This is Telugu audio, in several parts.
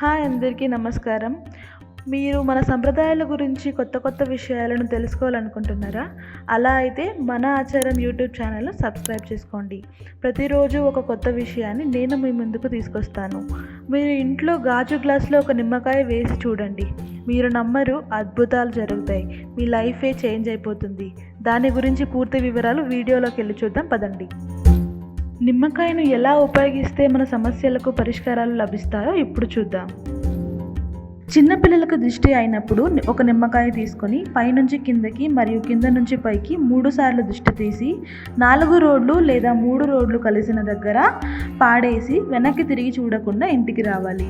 హాయ్ అందరికీ నమస్కారం. మీరు మన సంప్రదాయాల గురించి కొత్త కొత్త విషయాలను తెలుసుకోవాలనుకుంటున్నారా? అలా అయితే మన ఆచారం యూట్యూబ్ ఛానల్ను సబ్స్క్రైబ్ చేసుకోండి. ప్రతిరోజు ఒక కొత్త విషయాన్ని నేను మీ ముందుకు తీసుకొస్తాను. మీరు ఇంట్లో గాజు గ్లాస్లో ఒక నిమ్మకాయ వేసి చూడండి. మీరు నమ్మరు అద్భుతాలు జరుగుతాయి. మీ లైఫే చేంజ్ అయిపోతుంది. దాని గురించి పూర్తి వివరాలు వీడియోలోకి వెళ్ళి చూద్దాం పదండి. నిమ్మకాయను ఎలా ఉపయోగిస్తే మన సమస్యలకు పరిష్కారాలు లభిస్తాయో ఇప్పుడు చూద్దాం. చిన్నపిల్లలకు దృష్టి అయినప్పుడు ఒక నిమ్మకాయ తీసుకొని పైనుంచి కిందకి మరియు కింద నుంచి పైకి మూడు సార్లు దృష్టి తీసి నాలుగు రోడ్లు లేదా మూడు రోడ్లు కలిసిన దగ్గర పాడేసి వెనక్కి తిరిగి చూడకుండా ఇంటికి రావాలి.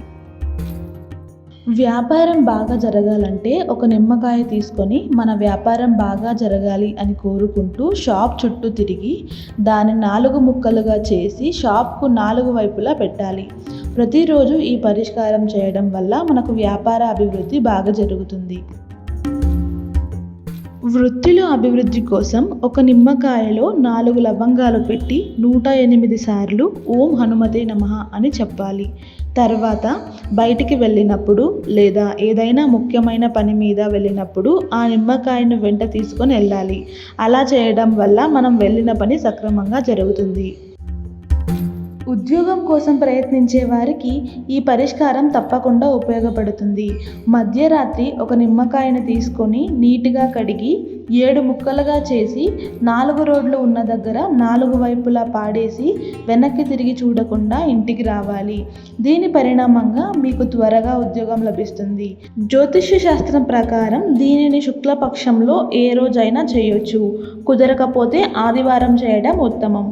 వ్యాపారం బాగా జరగాలంటే ఒక నిమ్మకాయ తీసుకొని మన వ్యాపారం బాగా జరగాలి అని కోరుకుంటూ షాప్ చుట్టూ తిరిగి దాన్ని నాలుగు ముక్కలుగా చేసి షాప్కు నాలుగు వైపులా పెట్టాలి. ప్రతిరోజు ఈ పరిష్కారం చేయడం వల్ల మనకు వ్యాపార అభివృద్ధి బాగా జరుగుతుంది. వృత్తిలో అభివృద్ధి కోసం ఒక నిమ్మకాయలో నాలుగు లవంగాలు పెట్టి నూట ఎనిమిది సార్లు ఓం హనుమతే నమః అని చెప్పాలి. తర్వాత బయటికి వెళ్ళినప్పుడు లేదా ఏదైనా ముఖ్యమైన పని మీద వెళ్ళినప్పుడు ఆ నిమ్మకాయను వెంట తీసుకొని వెళ్ళాలి. అలా చేయడం వల్ల మనం వెళ్ళిన పని సక్రమంగా జరుగుతుంది. ఉద్యోగం కోసం ప్రయత్నించే వారికి ఈ పరిష్కారం తప్పకుండా ఉపయోగపడుతుంది. మధ్యరాత్రి ఒక నిమ్మకాయను తీసుకొని నీట్గా కడిగి ఏడు ముక్కలుగా చేసి నాలుగు రోడ్లు ఉన్న దగ్గర నాలుగు వైపులా పాడేసి వెనక్కి తిరిగి చూడకుండా ఇంటికి రావాలి. దీని పరిణామంగా మీకు త్వరగా ఉద్యోగం లభిస్తుంది. జ్యోతిష్య శాస్త్రం ప్రకారం దీనిని శుక్లపక్షంలో ఏ రోజైనా చేయొచ్చు. కుదరకపోతే ఆదివారం చేయడం ఉత్తమం.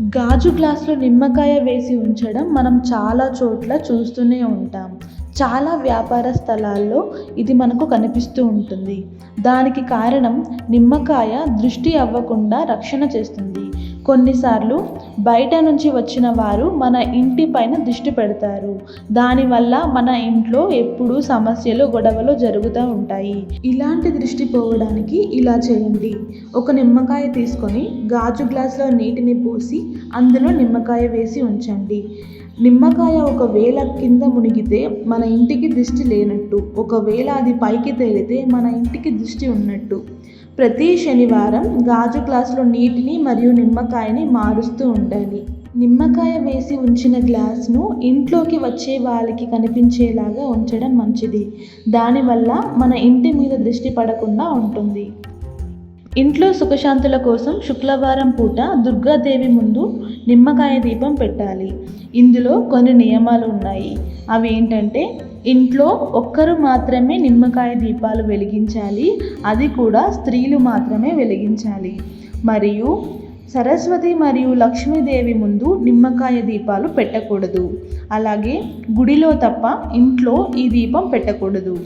గాజు గ్లాసులో నిమ్మకాయ వేసి ఉంచడం మనం చాలా చోట్ల చూస్తూనే ఉంటాం. చాలా వ్యాపార స్థలాల్లో ఇది మనకు కనిపిస్తూ ఉంటుంది. దానికి కారణం నిమ్మకాయ దృష్టి అవ్వకుండా రక్షణ చేస్తుంది. కొన్నిసార్లు బయట నుంచి వచ్చిన వారు మన ఇంటి పైన దృష్టి పెడతారు. దానివల్ల మన ఇంట్లో ఎప్పుడూ సమస్యలు గొడవలు జరుగుతూ ఉంటాయి. ఇలాంటి దృష్టి పోవడానికి ఇలా చేయండి. ఒక నిమ్మకాయ తీసుకొని గాజు గ్లాసులో నీటిని పోసి అందులో నిమ్మకాయ వేసి ఉంచండి. నిమ్మకాయ ఒకవేళ కింద మునిగితే మన ఇంటికి దృష్టి లేనట్టు ఒకవేళ అది పైకి తేలితే మన ఇంటికి దృష్టి ఉన్నట్టు. ప్రతి శనివారం గాజు గ్లాసులో నీటిని మరియు నిమ్మకాయని మారుస్తూ ఉండాలి. నిమ్మకాయ వేసి ఉంచిన గ్లాస్ను ఇంట్లోకి వచ్చే వాళ్ళకి కనిపించేలాగా ఉంచడం మంచిది. దానివల్ల మన ఇంటి మీద దృష్టి పడకుండా ఉంటుంది. ఇంట్లో సుఖశాంతుల కోసం శుక్రవారం పూట దుర్గాదేవి ముందు నిమ్మకాయ దీపం పెట్టాలి. ఇందులో కొన్ని నియమాలు ఉన్నాయి. అవి ఏంటంటే ఇంట్లో ఒక్కరు మాత్రమే నిమ్మకాయ దీపాలు వెలిగించాలి. అది కూడా స్త్రీలు మాత్రమే వెలిగించాలి. మరియు సరస్వతి మరియు లక్ష్మీదేవి ముందు నిమ్మకాయ దీపాలు పెట్టకూడదు. అలాగే గుడిలో తప్ప ఇంట్లో ఈ దీపం పెట్టకూడదు.